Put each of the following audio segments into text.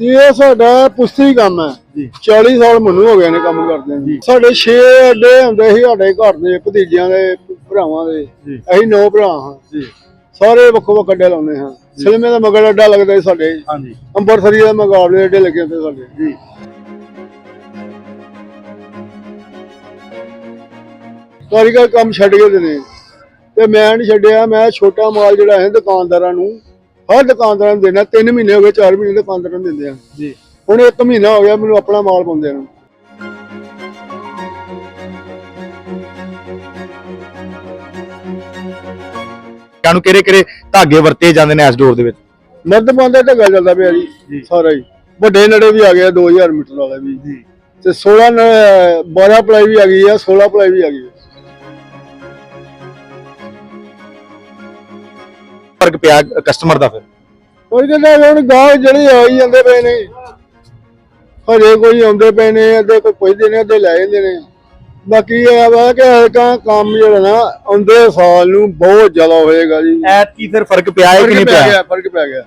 ਇਹ ਸਾਡਾ ਪੁਸਤੀ ਕੰਮ ਹੈ। ਜੀ। 40 ਸਾਲ ਮੈਨੂੰ ਹੋ ਗਏ ਨੇ ਕੰਮ ਕਰਦੇ ਨੂੰ। ਸਾਡੇ 6 ਅੱਡੇ ਹੁੰਦੇ ਸੀ ਸਾਡੇ ਘਰ ਦੇ ਭਤੀਜਿਆਂ ਦੇ ਭਰਾਵਾਂ ਦੇ। ਅਸੀਂ ਨੌ ਭਰਾ ਹਾਂ। ਜੀ। ਸਾਰੇ ਵੱਖੋ ਵੱਖ ਅੱਡੇ ਲਾਉਂਦੇ ਹਾਂ। ਸਿਲਮੇ ਦਾ ਮਗਰ ਅੱਡਾ ਲੱਗਦਾ ਸੀ ਸਾਡੇ। ਹਾਂਜੀ। ਅੰਬਰਸਰੀ ਦਾ ਮੁਕਾਬਲੇ ਅੱਡੇ ਲੱਗੇ ਹੁੰਦੇ ਸਾਡੇ। ਜੀ। ਕਾਰੀਗਰ ਕੰਮ ਛੱਡ ਗਏ ਨੇ ਤੇ ਮੈਂ ਨਹੀਂ ਛੱਡਿਆ ਮੈਂ ਛੋਟਾ ਮਾਲ ਜਿਹੜਾ ਹੈ ਦੁਕਾਨਦਾਰਾਂ ਨੂੰ ਹਰ ਦੁਕਾਨਦਾਰਾਂ ਨੂੰ ਦੇਣਾ 3 ਮਹੀਨੇ ਹੋ ਗਏ 4 ਮਹੀਨੇ ਦੁਕਾਨਦਾਰਾਂ ਨੂੰ ਦਿੰਦੇ ਆ। ਜੀ। ਹੁਣ 1 ਮਹੀਨਾ ਹੋ ਗਿਆ ਮੈਨੂੰ ਆਪਣਾ ਮਾਲ ਪਾਉਂਦੇ ਨੂੰ। ਕਾਨੂੰ ਕਿਹੜੇ ਕਿਹੜੇ ਧਾਗੇ ਵਰਤੇ ਜਾਂਦੇ ਨੇ ਇਸ ਡੋਰ ਦੇ ਵਿੱਚ? ਮਰਦ ਬੰਦਾ ਢੱਗਾ ਚੱਲਦਾ ਪਿਆ ਜੀ। ਸਾਰਾ ਹੀ। ਵੱਡੇ ਨੜੇ ਵੀ ਆ ਗਏ ਆ, 2000 ਮੀਟਰ ਵਾਲੇ ਵੀ। ਜੀ। ਤੇ 16 ਨ- 12 ਪਲਾਈ ਵੀ ਆ ਗਈ ਆ 16 ਪਲਾਈ ਵੀ ਆ ਗਈ ਫ਼ਰਕ ਪਿਆ ਕਸਟਮਰ ਦਾ ਫਿਰ? ਕੋਈ ਕਹਿੰਦਾ ਹੁਣ ਗਾਹ ਜਿਹੜੇ ਆਈ ਜਾਂਦੇ ਪਏ ਨੇ। ਹਜੇ ਕੋਈ ਆਉਂਦੇ ਪਏ ਨੇ ਅੱਧੇ ਕੋਈ ਪੁੱਛਦੇ ਨੇ ਅੱਧੇ ਲੈ ਜਾਂਦੇ ਨੇ। ਬਾਕੀ ਇਹ ਵਾ ਕਿ ਹਲਕਾ ਕੰਮ ਜਿਹੜਾ ਨਾ ਆਉਂਦੇ ਸਾਲ ਨੂੰ ਬਹੁਤ ਜ਼ਿਆਦਾ ਹੋਏਗਾ ਜੀ। ਐਤ ਕੀ ਫਿਰ ਫ਼ਰਕ ਪਿਆ ਹੈ ਕਿ ਨਹੀਂ ਪਿਆ? ਫ਼ਰਕ ਪੈ ਗਿਆ।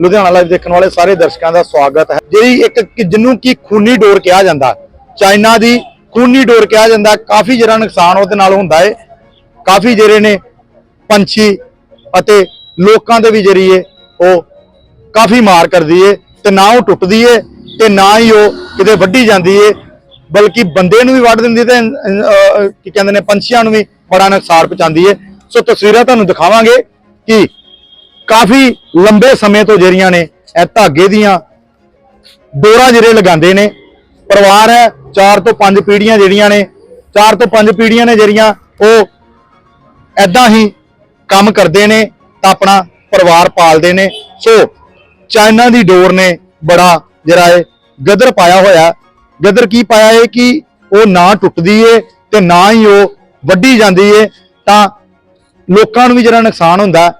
ਲੁਧਿਆਣਾ ਲਾਈਵ ਦੇਖਣ ਵਾਲੇ ਸਾਰੇ ਦਰਸ਼ਕਾਂ ਦਾ ਸਵਾਗਤ ਹੈ। ਜਿਹੜੀ ਇੱਕ ਕਿ- ਜਿਹਨੂੰ ਕੀ ਖੂਨੀ ਡੋਰ ਕਿਹਾ ਜਾਂਦਾ ਚਾਈਨਾ ਦੀ ਖੂਨੀ ਡੋਰ ਕਿਹਾ ਜਾਂਦਾ ਕਾਫੀ ਜਿਹੜਾ ਨੁਕਸਾਨ ਉਹਦੇ ਨਾਲ ਹੁੰਦਾ ਹੈ ਕਾਫੀ ਜਿਹੜੇ ਨੇ ਪੰਛੀ ਅਤੇ ਲੋਕਾਂ ਦੇ ਵੀ ਜਿਹੜੀ ਜਰੀਏ ਉਹ ਕਾਫੀ ਮਾਰ ਕਰਦੀ ਏ ਤੇ ਨਾ ਉਹ ਟੁੱਟਦੀ ਏ ਤੇ ਨਾ ਹੀ ਉਹ ਕਿਤੇ ਵੱਢੀ ਜਾਂਦੀ ਏ ਬਲਕਿ ਬੰਦੇ ਨੂੰ ਵੀ ਵੱਢ ਦਿੰਦੀ ਤੇ ਅਹ, ਕੀ ਕਹਿੰਦੇ ਨੇ ਪੰਛੀਆਂ ਨੂੰ ਵੀ ਬੜਾ ਨੁਕਸਾਨ ਪਹੁੰਚਾਉਂਦੀ ਏ। ਸੋ ਤਸਵੀਰਾਂ ਤੁਹਾਨੂੰ ਦਿਖਾਵਾਂਗੇ ਕਿ ਕਾਫੀ ਲੰਬੇ ਸਮੇਂ ਤੋਂ ਜਿਹੜੀਆਂ ਨੇ ਇਹ ਧਾਗੇ ਦੀਆਂ ਡੋਰਾਂ ਜਿਹੜੇ ਲਗਾਉਂਦੇ ਨੇ। ਪਰਿਵਾਰ ਹੈ ਚਾਰ ਤੋਂ ਪੰਜ ਪੀੜ੍ਹੀਆਂ ਜਿਹੜੀਆਂ ਨੇ, ਚਾਰ ਤੋਂ ਪੰਜ ਪੀੜ੍ਹੀਆਂ ਨੇ ਜਿਹੜੀਆਂ, ਉਹ ਐਦਾਂ ਹੀ ਕੰਮ ਕਰਦੇ ਨੇ ਤਾਂ ਆਪਣਾ ਪਰਿਵਾਰ ਪਾਲਦੇ ਨੇ। ਸੋ ਚਾਈਨਾ ਦੀ ਡੋਰ ਨੇ ਬੜਾ ਜਿਹੜਾ ਹੈ ਗਦਰ ਪਾਇਆ ਹੋਇਆ। ਗਦਰ ਕੀ ਪਾਇਆ ਹੈ ਕਿ ਉਹ ਨਾ ਟੁੱਟਦੀ ਏ ਤੇ ਨਾ ਹੀ ਉਹ ਵੱਢੀ ਜਾਂਦੀ ਏ। ਤਾਂ ਲੋਕਾਂ ਨੂੰ ਵੀ ਜਿਹੜਾ ਨੁਕਸਾਨ ਹੁੰਦਾ,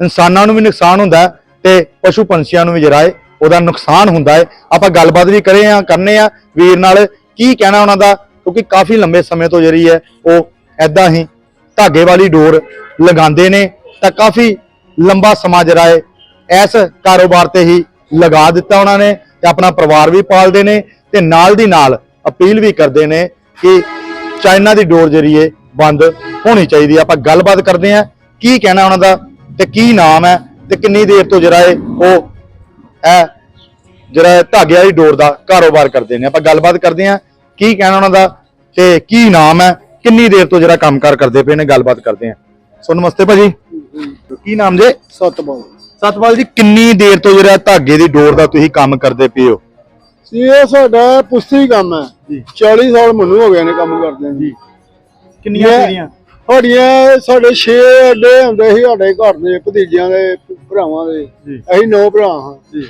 ਇਨਸਾਨਾਂ ਨੂੰ ਵੀ ਨੁਕਸਾਨ ਹੁੰਦਾ ਹੈ ਤੇ ਪਸ਼ੂ ਪੰਛੀਆਂ ਨੂੰ ਵੀ ਜਿਹੜਾ ਹੈ ਉਹਦਾ ਨੁਕਸਾਨ ਹੁੰਦਾ ਹੈ ਆਪਾਂ ਗੱਲਬਾਤ ਵੀ ਕਰੇ ਆ, ਕਰਨੇ ਆ। ਵੀਰ ਨਾਲ ਕੀ ਕਹਿਣਾ ਉਹਨਾਂ ਦਾ? ਕਿਉਂਕਿ ਕਾਫੀ ਲੰਬੇ ਸਮੇਂ ਤੋਂ ਜਿਹੜੀ ਹੈ ਉਹ ਐਦਾਂ ਹੀ ਧਾਗੇ ਵਾਲੀ ਡੋਰ ਲਗਾਉਂਦੇ ਨੇ ਤਾਂ ਕਾਫੀ ਲੰਬਾ ਸਮਾਂ ਜਿਹੜਾ ਹੈ ਇਸ ਕਾਰੋਬਾਰ ਤੇ ਹੀ ਲਗਾ ਦਿੱਤਾ ਉਹਨਾਂ ਨੇ ਤੇ ਆਪਣਾ ਪਰਿਵਾਰ ਵੀ ਪਾਲਦੇ ਨੇ ਤੇ ਨਾਲ ਦੀ ਨਾਲ ਅਪੀਲ ਵੀ ਕਰਦੇ ਨੇ ਕਿ ਚਾਈਨਾ ਦੀ ਡੋਰ ਜਿਹੜੀ ਹੈ ਬੰਦ ਹੋਣੀ ਚਾਹੀਦੀ ਹੈ। ਆਪਾਂ ਗੱਲਬਾਤ ਕਰਦੇ ਹਾਂ ਕੀ ਕਹਿਣਾ ਉਹਨਾਂ ਦਾ ਤੇ ਕੀ ਨਾਮ ਹੈ ਤੇ ਕਿੰਨੀ ਦੇਰ ਤੋਂ ਜਿਹੜਾ ਹੈ ਉਹ ਇਹ ਜਿਹੜਾ ਧਾਗੇ ਵਾਲੀ ਡੋਰ ਦਾ ਕਾਰੋਬਾਰ ਕਰਦੇ ਨੇ। ਆਪਾਂ ਗੱਲਬਾਤ ਕਰਦੇ ਹਾਂ ਕੀ ਕਹਿਣਾ ਉਹਨਾਂ ਦਾ ਤੇ ਕੀ ਨਾਮ ਹੈ ਕਿੰਨੀ ਦੇਰ ਤੋਂ ਜਿਹੜਾ ਕੰਮਕਾਰ ਕਰਦੇ ਪਏ ਨੇ ਗੱਲਬਾਤ ਕਰਦੇ ਹਾਂ। ਸੋ ਨਮਸਤੇ ਭਾਜੀ। ਕੀ ਨਾਮ ਜੇ? ਸਤਪਾਲ। ਸਤਪਾਲ ਜੀ ਕਿੰਨੀ ਦੇਰ ਤੋਂ ਜਿਹੜਾ ਧਾਗੇ ਦੀ ਡੋਰ ਦਾ ਤੁਸੀਂ ਕੰਮ ਕਰਦੇ ਪਏ ਹੋ? ਇਹ ਸਾਡਾ ਪੁਸਤੀ ਕੰਮ ਹੈ। ਜੀ। 40 ਸਾਲ ਮੈਨੂੰ ਹੋ ਗਏ ਨੇ ਕੰਮ ਕਰਦੇ ਨੂੰ। ਕਿੰਨੀਆਂ ਪੀੜੀਆਂ ਸਾਡੀਆਂ ਸਾਡੇ 6 ਅੱਡੇ ਹੁੰਦੇ ਸੀ ਸਾਡੇ ਘਰ ਦੇ ਭਤੀਜਿਆਂ ਦੇ ਭਰਾਵਾਂ ਦੇ। ਜੀ। ਅਸੀਂ ਨੌ ਭਰਾ ਹਾਂ। ਜੀ।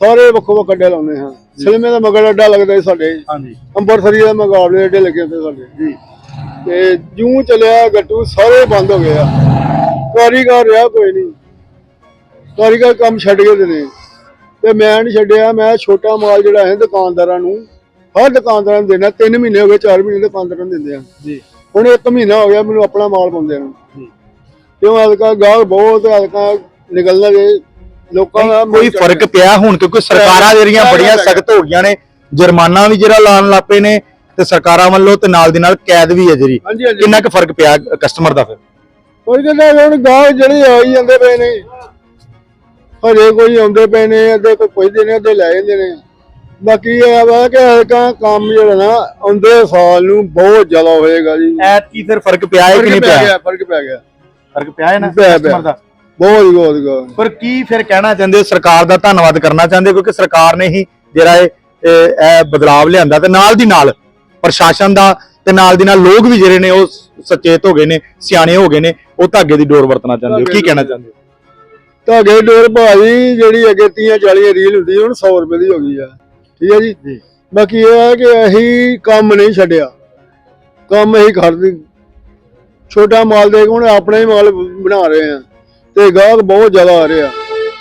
ਸਾਰੇ ਵੱਖੋ ਵੱਖ ਅੱਡੇ ਲਾਉਂਦੇ ਹਾਂ। ਸਿਲਮੇ ਦਾ ਮਗਰ ਅੱਡਾ ਲੱਗਦਾ ਸਾਡੇ। ਹਾਂਜੀ। ਅੰਬਰਸਰੀ ਦਾ ਮੁਕਾਬਲੇ ਅੱਡੇ ਲੱਗੇ ਹੁੰਦੇ ਸਾਡੇ। ਜੀ। ਤੇ ਜੂੰ ਚੱਲਿਆ ਗੱਟੂ ਸਾਰੇ ਬੰਦ ਹੋ ਗਏ ਆ। ਕਾਰੀਗਰ ਰਿਹਾ ਕੋਈ ਨਹੀਂ। ਕਾਰੀਗਰ ਕੰਮ ਛੱਡ ਗਏ ਦੇ ਨੇ ਤੇ ਮੈਂ ਨਹੀਂ ਛੱਡਿਆ ਮੈਂ ਛੋਟਾ ਮਾਲ ਜਿਹੜਾ ਹੈ ਦੁਕਾਨਦਾਰਾਂ ਨੂੰ ਹਰ ਦੁਕਾਨਦਾਰਾਂ ਨੂੰ ਦੇਣਾ। 3 ਮਹੀਨੇ ਹੋ ਗਏ 4 ਮਹੀਨੇ ਦੁਕਾਨਦਾਰਾਂ ਨੂੰ ਦਿੰਦੇ ਆ। ਜੀ। ਹੁਣ 1 ਮਹੀਨਾ ਹੋ ਗਿਆ ਮੈਨੂੰ ਆਪਣਾ ਮਾਲ ਪਾਉਂਦੇ ਨੂੰ। ਜੀ। ਕਿਉਂ? ਹਲਕਾ ਗਾਹਕ ਬਹੁਤ ਹਲਕਾ ਨਿਕਲਣਾ ਜੇ। ਲੋਕਾਂ ਦਾ ਕੋਈ ਫ਼ਰਕ ਪਿਆ ਹੁਣ ਕਿਉਂਕਿ ਸਰਕਾਰਾਂ ਜਿਹੜੀਆਂ ਬੜੀਆਂ। ਸਖਤ ਹੋ ਗਈਆਂ ਨੇ ਜੁਰਮਾਨਾ ਵੀ ਜਿਹੜਾ ਲਾਣ ਲੱਪੇ ਨੇ ਤੇ ਸਰਕਾਰਾਂ ਵੱਲੋਂ ਤੇ ਨਾਲ ਦੀ ਨਾਲ ਕੈਦ ਵੀ ਹੈ ਜਿਹੜੀ। ਕਿੰਨਾ ਕੁ ਫ਼ਰਕ ਪਿਆ ਕਸਟਮਰ ਦਾ ਫਿਰ? ਕੋਈ ਕਹਿੰਦਾ ਹੁਣ ਗਾਹਕ ਜਿਹੜੇ ਆਈ ਜਾਂਦੇ ਪਏ ਨੇ ਹਜੇ ਕੋਈ ਆਉਂਦੇ ਪਏ ਨੇ ਅੱਧੇ ਕੋਈ ਪੁੱਛਦੇ ਨੇ ਅੱਧੇ ਲੈ ਜਾਂਦੇ ਨੇ। ਬਾਕੀ ਇਹ ਵਾ ਕਿ ਹਲਕਾ ਕੰਮ ਜਿਹੜਾ ਨਾ ਆਉਂਦੇ ਸਾਲ ਨੂੰ ਬਹੁਤ ਜ਼ਿਆਦਾ ਹੋਏਗਾ ਜੀ। ਐਤ ਕੀ ਫਿਰ ਫ਼ਰਕ ਪਿਆ ਹੈ ਕਿ ਨਹੀਂ ਪਿਆ? ਫ਼ਰਕ ਪੈ ਗਿਆ। ਫ਼ਰਕ ਪਿਆ ਹੈ ਨਾ customer ਦਾ? ਬਹੁਤ ਹੀ ਬਹੁਤ। ਹੀ ਪਰ ਕੀ ਫਿਰ ਕਹਿਣਾ ਚਾਹੁੰਦੇ ਹੋ? ਸਰਕਾਰ ਦਾ ਧੰਨਵਾਦ ਕਰਨਾ ਚਾਹੁੰਦੇ ਹੋ? ਕਿਉਂਕਿ ਸਰਕਾਰ ਨੇ ਹੀ ਜਿਹੜਾ ਇਹ ਇਹ ਬਦਲਾਵ ਲਿਆਂਦਾ ਤੇ ਨਾਲ ਦੀ ਨਾਲ ਪ੍ਰਸ਼ਾਸਨ ਦਾ ਤੇ ਨਾਲ ਦੀ ਨਾਲ ਲੋਕ ਵੀ ਜਿਹੜੇ ਨੇ ਉਹ ਸਚੇਤ ਹੋ ਗਏ ਨੇ ਸਿਆਣੇ ਹੋ ਗਏ ਨੇ ਉਹ ਧਾਗੇ ਦੀ ਡੋਰ ਵਰਤਣਾ ਚਾਹੁੰਦੇ ਹੋ? ਕੀ ਕਹਿਣਾ ਚਾਹੁੰਦੇ ਹੋ? ਤੁਹਾਡੇ ਡੋਰ ਭਾਜੀ ਜਿਹੜੀ ਅੱਗੇ 30 40 ਰੀਲ ਹੁੰਦੀ ਹੁਣ 100 ਰੁਪਏ ਦੀ ਹੋ ਗਈ ਆ। ਠੀਕ ਹੈ ਜੀ? ਬਾਕੀ ਇਹ ਹੈ ਕਿ ਅਸੀਂ ਕੰਮ ਨਹੀਂ ਛੱਡਿਆ। ਕੰਮ ਅਸੀਂ ਕਰਦੇ। ਛੋਟਾ ਮਾਲ ਦੇ ਕੇ ਹੁਣ ਆਪਣਾ ਹੀ ਮਾਲ ਬਣਾ ਰਹੇ ਆ। ਤੇ ਗਾਹਕ ਬਹੁਤ ਜ਼ਿਆਦਾ ਆ ਰਿਹਾ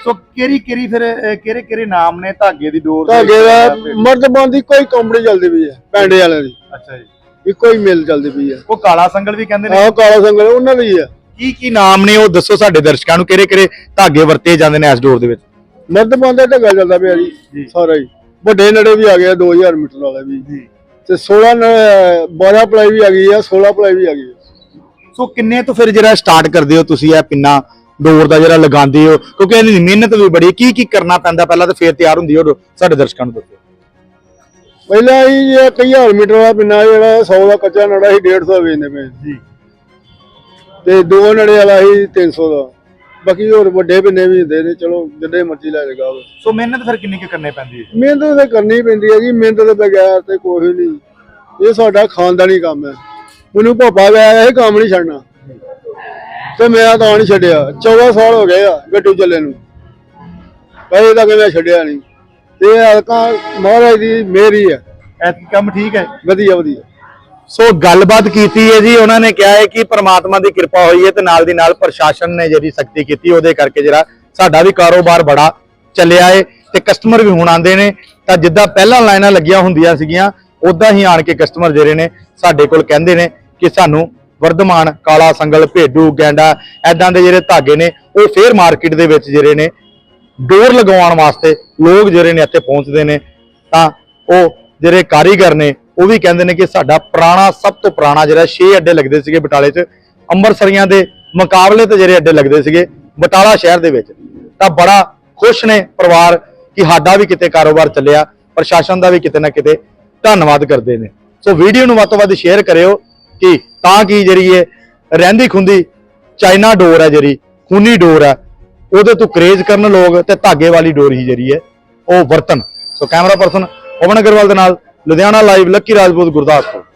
ਸੋ ਕਿਹੜੀ ਕਿਹੜੀ ਫਿਰ ਕਿਹੜੇ ਕਿਹੜੇ ਨਾਮ ਨੇ ਧਾਗੇ ਦੀ ਡੋਰ ਧਾਗੇ ਦਾ ਮਰਦਬਾਨ ਦੀ ਕੋਈ ਕੰਪਨੀ ਚੱਲਦੀ ਪਈ ਹੈ ਪੈਂਡੇ ਵਾਲਿਆਂ ਦੀ। ਅੱਛਾ ਜੀ। ਇੱਕੋ ਹੀ ਮਿਲ ਚੱਲਦੀ ਪਈ ਆ। ਉਹ ਕਾਲਾ ਸੰਗਲ ਵੀ ਕਹਿੰਦੇ ਨੇ? ਆਹ ਕਾਲਾ ਸੰਗਲ ਉਹਨਾਂ ਦੀ ਆ। ਕੀ ਕੀ ਨਾਮ ਨੇ ਉਹ? ਦੱਸੋ ਸਾਡੇ ਦਰਸ਼ਕਾਂ ਨੂੰ ਕਿਹੜੇ ਕਿਹੜੇ ਧਾਗੇ ਵਰਤੇ ਜਾਂਦੇ ਨੇ ਇਸ ਡੋਰ ਦੇ ਵਿੱਚ? ਮਰਦ ਬੰਦਾ ਢੱਗਾ ਚੱਲਦਾ ਪਿਆ ਜੀ ਸਾਰਾ ਹੀ। ਵੱਡੇ ਨੜੇ ਵੀ ਆ ਗਏ ਆ 2000 ਮੀਟਰ ਵਾਲੇ ਵੀ। ਜੀ। ਤੇ 16 ਨ- 12 ਪਲਾਈ ਵੀ ਆ ਗਈ ਆ 16 ਪਲਾਈ ਵੀ ਆ ਗਈ ਆ। ਸੋ ਕਿੰਨੇ ਤੋਂ ਫਿਰ ਜਿਹੜਾ ਸਟਾਰਟ ਕਰਦੇ ਹੋ ਤੁਸੀਂ ਇਹ ਪਿੰਨਾ? ਡੋਰ ਦਾ ਜਿਹੜਾ ਲਗਾਉਂਦੇ ਹੋ ਕਿਉਂਕਿ ਇਹਦੀ ਮਿਹਨਤ ਵੀ ਬੜੀ। ਕੀ ਕੀ ਕਰਨਾ ਪੈਂਦਾ? ਪਹਿਲਾਂ ਤਾਂ ਫੇਰ ਤਿਆਰ ਹੁੰਦੀ ਉਹ ਸਾਡੇ ਦਰਸ਼ਕਾਂ ਨੂੰ ਦੱਸੋ। ਪਹਿਲਾਂ ਹੀ ਇਹ ਕਈ ਹਜ਼ਾਰ ਮੀਟਰ ਵਾਲਾ ਪਿੰਨਾ ਜਿਹੜਾ 100 ਦਾ ਕੱਚਾ ਨੜਾ ਸੀ 150 ਵੇਚਦੇ ਪਏ ਜੀ ਤੇ ਦੋ ਨੜੇ ਵਾਲਾ ਸੀ 300 ਦਾ। ਬਾਕੀ ਹੋਰ ਵੱਡੇ ਪਿੰਨੇ ਵੀ ਹੁੰਦੇ ਨੇ ਚਲੋ ਜਿੱਡੇ ਮਰਜ਼ੀ ਲੈ ਜਾਗਾ ਸੋ ਮਿਹਨਤ ਫਿਰ ਕਿੰਨੀ ਕੁ ਕਰਨੀ ਪੈਂਦੀ ਹੈ? ਮਿਹਨਤ ਤਾਂ ਕਰਨੀ ਪੈਂਦੀ ਹੈ ਜੀ ਮਿਹਨਤ ਦੇ ਬਗੈਰ ਤੇ ਕੋਈ ਨਹੀਂ। ਇਹ ਸਾਡਾ ਖਾਨਦਾਨੀ ਕੰਮ ਹੈ। ਮੈਨੂੰ ਪਾਪਾ ਗਿਆ ਇਹ ਕੰਮ ਨਹੀਂ ਛੱਡਣਾ। ਤੇ ਮੈਂ ਤਾਂ ਨਹੀਂ ਛੱਡਿਆ। 14 ਸਾਲ ਹੋ ਗਏ ਆ ਗੱਟੂ ਚੱਲੇ ਨੂੰ। ਕਦੇ ਤੱਕ ਮੈਂ ਛੱਡਿਆ ਨਹੀਂ। ਤੇ ਹਲਕਾ ਮਹਾਰਾਜ ਦੀ ਮਿਹਰੀ ਹੈ ਐਤਕੀ ਕੰਮ ਠੀਕ ਹੈ? ਵਧੀਆ ਵਧੀਆ। ਸੋ ਗੱਲਬਾਤ ਕੀਤੀ ਹੈ ਜੀ। ਉਹਨਾਂ ਨੇ ਕਿਹਾ ਹੈ ਕਿ ਪ੍ਰਮਾਤਮਾ ਦੀ ਕਿਰਪਾ ਹੋਈ ਹੈ ਤੇ ਨਾਲ ਦੀ ਨਾਲ ਪ੍ਰਸ਼ਾਸਨ ਨੇ ਜਿਹੜੀ ਸਖਤੀ ਕੀਤੀ ਉਹਦੇ ਕਰਕੇ ਜਿਹੜਾ ਸਾਡਾ ਵੀ ਕਾਰੋਬਾਰ ਬੜਾ ਚੱਲਿਆ ਏ ਤੇ ਕਸਟਮਰ ਵੀ ਹੁਣ ਆਉਂਦੇ ਨੇ। ਤਾਂ ਜਿੱਦਾਂ ਪਹਿਲਾਂ ਲਾਈਨਾਂ ਲੱਗੀਆਂ ਹੁੰਦੀਆਂ ਸੀਗੀਆਂ ਉਦਾਂ ਹੀ ਆਣ ਕੇ ਕਸਟਮਰ ਜਿਹੜੇ ਨੇ ਸਾਡੇ ਕੋਲ ਕਹਿੰਦੇ ਨੇ ਕਿ ਸਾਨੂੰ ਵਰਧਮਾਨ ਕਾਲਾ ਸੰਗਲ, ਭੇਡੂ, ਗੈਂਡਾ ਐਦਾਂ ਦੇ ਜਿਹੜੇ ਧਾਗੇ ਨੇ, ਉਹ ਫੇਰ ਮਾਰਕੀਟ ਦੇ ਵਿੱਚ ਜਿਹੜੇ ਨੇ ਡੋਰ ਲਗਵਾਉਣ ਵਾਸਤੇ ਲੋਕ ਜਿਹੜੇ ਨੇ ਇੱਥੇ ਪਹੁੰਚਦੇ ਨੇ। ਤਾਂ ਉਹ ਜਿਹੜੇ ਕਾਰੀਗਰ ਨੇ, ਉਹ ਵੀ ਕਹਿੰਦੇ ਨੇ ਕਿ ਸਾਡਾ ਪੁਰਾਣਾ, ਸਭ ਤੋਂ ਪੁਰਾਣਾ ਜਿਹੜਾ 6 ਅੱਡੇ ਲੱਗਦੇ ਸੀਗੇ ਬਟਾਲੇ 'ਚ, ਅੰਮ੍ਰਿਤਸਰੀਆਂ ਦੇ ਮੁਕਾਬਲੇ ਤੇ ਜਿਹੜੇ ਅੱਡੇ ਲੱਗਦੇ ਸੀਗੇ ਬਟਾਲਾ ਸ਼ਹਿਰ ਦੇ ਵਿੱਚ। ਤਾਂ ਬੜਾ ਖੁਸ਼ ਨੇ ਪਰਿਵਾਰ ਕਿ ਸਾਡਾ ਵੀ ਕਿਤੇ ਕਾਰੋਬਾਰ ਚੱਲਿਆ, ਪ੍ਰਸ਼ਾਸਨ ਦਾ ਵੀ ਕਿਤੇ ਨਾ ਕਿਤੇ ਧੰਨਵਾਦ ਕਰਦੇ ਨੇ। ਸੋ ਵੀਡੀਓ ਨੂੰ ਵੱਧ ਤੋਂ ਵੱਧ ਸ਼ੇਅਰ ਕਰਿਓ। ਕਿ? ਤਾਂ ਕਿ ਜਿਹੜੀ ਇਹ ਰਹਿੰਦੀ ਖੁੰਦੀ? ਚਾਈਨਾ ਡੋਰ ਹੈ ਜਿਹੜੀ, ਖੂਨੀ ਡੋਰ ਹੈ। ਉਹਦੇ ਤੋਂ ਕਰੇਜ ਕਰਨ ਲੋਕ ਤੇ ਧਾਗੇ ਵਾਲੀ ਡੋਰ ਹੀ ਜਿਹੜੀ ਹੈ, ਉਹ ਵਰਤਨ। So camera person Pawan Agarwal ਦੇ ਨਾਲ, ਲੁਧਿਆਣਾ ਲਾਈਵ ਲੱਕੀ ਰਾਜਪੂਤ, ਗੁਰਦਾਸਪੁਰ।